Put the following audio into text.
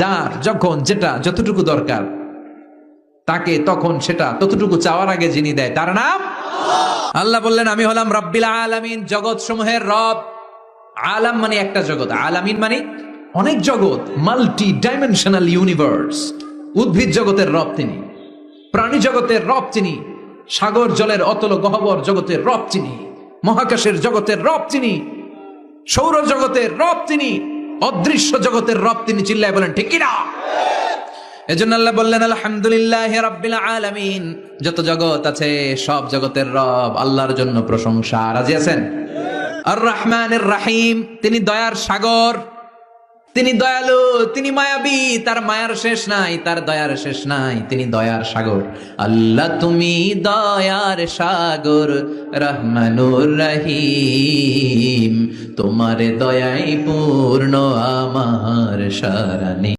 যার যখন যেটা যতটুকু দরকার, তাকে তখন সেটা ততটুকু চাওয়ার আগে যিনি দেয়, তার নাম আল্লাহ। বললেন, আমি হলাম রব্বিল আলামিন জগৎ সমূহের রব। আলাম মানে একটা জগৎ, আলামিন মানে অনেক জগৎ মাল্টি ডাইমেনশনাল ইউনিভার্স উদ্ভিদ জগতের রব তিনি, প্রাণী জগতের রব তিনি, সাগর জলের অতল গহবর জগতের রব তিনি, মহাকাশের জগতের রব তিনি, সৌর জগতের রব তিনি অদৃশ্য জগতের রব তিনি চিল্লায় বলেন ঠিক কিনা? এজন্য আল্লাহ বললেন আলহামদুলিল্লাহ রাব্বিল আলামিন। যত জগৎ আছে সব জগতের রব আল্লাহর জন্য প্রশংসা। রাজি আছেন? আর রহমানের রাহিম তিনি দয়ার সাগর। তিনি দয়ালু, তিনি মায়াবী, তার মায়ার শেষ নাই, তার দয়ার শেষ নাই, তিনি দয়ার সাগর। আল্লাহ তুমি দয়ার সাগর, রহমানুর রহিম। তোমার দয়াই পূর্ণ, আমার সারানি।